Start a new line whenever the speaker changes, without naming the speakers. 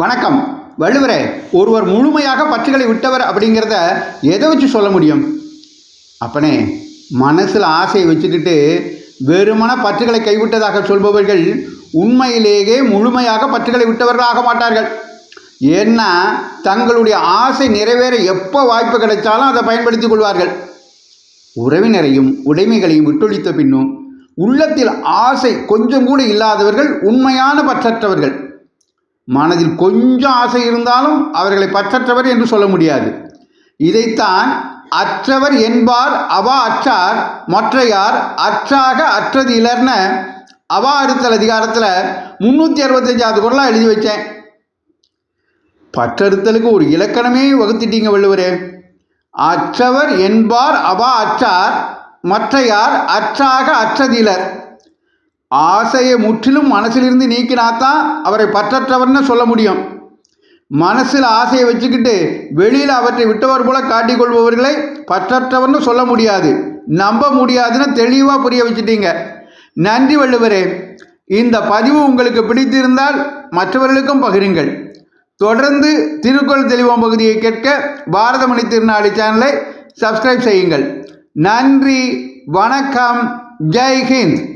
வணக்கம். வள்ளுவரே ஒருவர் முழுமையாக பற்றுகளை விட்டவர் அப்படிங்கிறத எதை வச்சு சொல்ல முடியும்? அப்பனே மனசில் ஆசையை வச்சுக்கிட்டு வெறுமன பற்றுகளை கைவிட்டதாக சொல்பவர்கள் உண்மையிலேயே முழுமையாக பற்றுகளை விட்டவர்களாக மாட்டார்கள். ஏன்னா தங்களுடைய ஆசை நிறைவேற எப்போ வாய்ப்பு கிடைச்சாலும் அதை பயன்படுத்திக் கொள்வார்கள். உறவினரையும் உடைமைகளையும் விட்டொழித்த பின்னும் உள்ளத்தில் ஆசை கொஞ்சம் கூட இல்லாதவர்கள் உண்மையான பற்றற்றவர்கள். மனதில் கொஞ்சம் ஆசை இருந்தாலும் அவர்களை பற்றற்றவர் என்று சொல்ல முடியாது. இதைத்தான் அற்றவர் என்பார் அவா அற்றார் மற்றையார் அற்றாக அற்றது இலர்ன அவா அடுத்தல் அதிகாரத்தில் முந்நூற்றி அறுபத்தஞ்சாவது குரலாக எழுதி வச்சேன். பற்றறுத்தலுக்கு ஒரு இலக்கணமே வகுத்துட்டீங்க வள்ளுவரே. அற்றவர் என்பார் அவா அற்றார் மற்றையார் அற்றாக அற்றதிலர் ஆசையை முற்றிலும் மனசிலிருந்து நீக்கினாத்தான் அவரை பற்றற்றவர்னு சொல்ல முடியும். மனசில் ஆசையை வச்சுக்கிட்டு வெளியில் அவற்றை விட்டவர் போல காட்டிக்கொள்பவர்களை பற்றற்றவர்னு சொல்ல முடியாது. நம்ப முடியாதுன்னு தெளிவாக புரிய வச்சுட்டீங்க. நன்றி வள்ளுவரே. இந்த பதிவு உங்களுக்கு பிடித்திருந்தால் மற்றவர்களுக்கும் பகிருங்கள். தொடர்ந்து திருக்குறள் தெளிவோம் பகுதியை கேட்க பாரதமணி திருநாளி சேனலை சப்ஸ்கிரைப் செய்யுங்கள். நன்றி. வணக்கம். ஜெய்ஹிந்த்